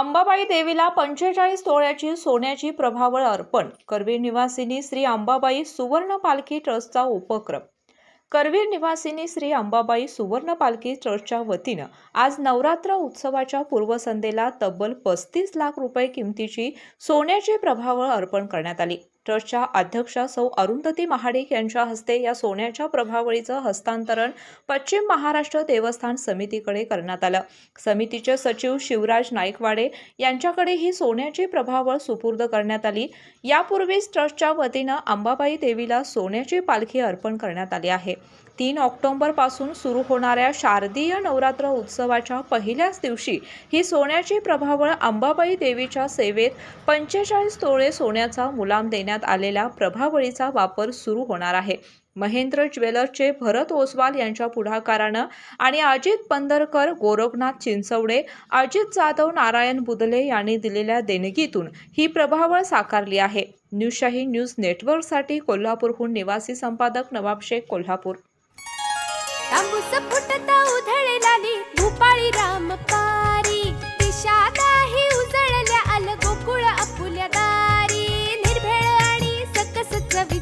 अंबाबाई देवीला पंचेचाळीस तोळ्याची सोन्याची प्रभावळ अर्पण. करवीर निवासिनी श्री अंबाबाई सुवर्ण पालखी ट्रस्टचा उपक्रम. करवीर निवासिनी श्री अंबाबाई सुवर्ण पालखी ट्रस्टच्या वतीनं आज नवरात्र उत्सवाच्या पूर्वसंध्येला तब्बल पस्तीस लाख रुपये किमतीची सोन्याची प्रभावळ अर्पण करण्यात आली. ट्रस्टच्या अध्यक्षा सौ अरुंधती महाडिक यांच्या हस्ते या सोन्याच्या प्रभावळीचं हस्तांतरण पश्चिम महाराष्ट्र देवस्थान समितीकडे करण्यात आलं. समितीचे सचिव शिवराज नाईकवाडे यांच्याकडे ही सोन्याची प्रभावळ सुपूर्द करण्यात आली. यापूर्वीच ट्रस्टच्या वतीनं अंबाबाई देवीला सोन्याची पालखी अर्पण करण्यात आली आहे. तीन ऑक्टोंबरपासून सुरू होणाऱ्या शारदीय नवरात्र उत्सवाच्या पहिल्याच दिवशी ही सोन्याची प्रभावळ अंबाबाई देवीच्या सेवेत पंचेचाळीस तोळे सोन्याचा मुलाम देण्यात आलेल्या प्रभावळीचा वापर सुरू होणार आहे. महेंद्र ज्वेलर्सचे भरत ओसवाल यांच्या पुढाकारानं आणि अजित पंधरकर गोरखनाथ चिंचवडे अजित जाधव नारायण बुदले यांनी दिलेल्या देणगीतून ही प्रभावळ साकारली आहे. न्यूजशाही न्यूज नेटवर्कसाठी कोल्हापूरहून निवासी संपादक नवाब शेख कोल्हापूर.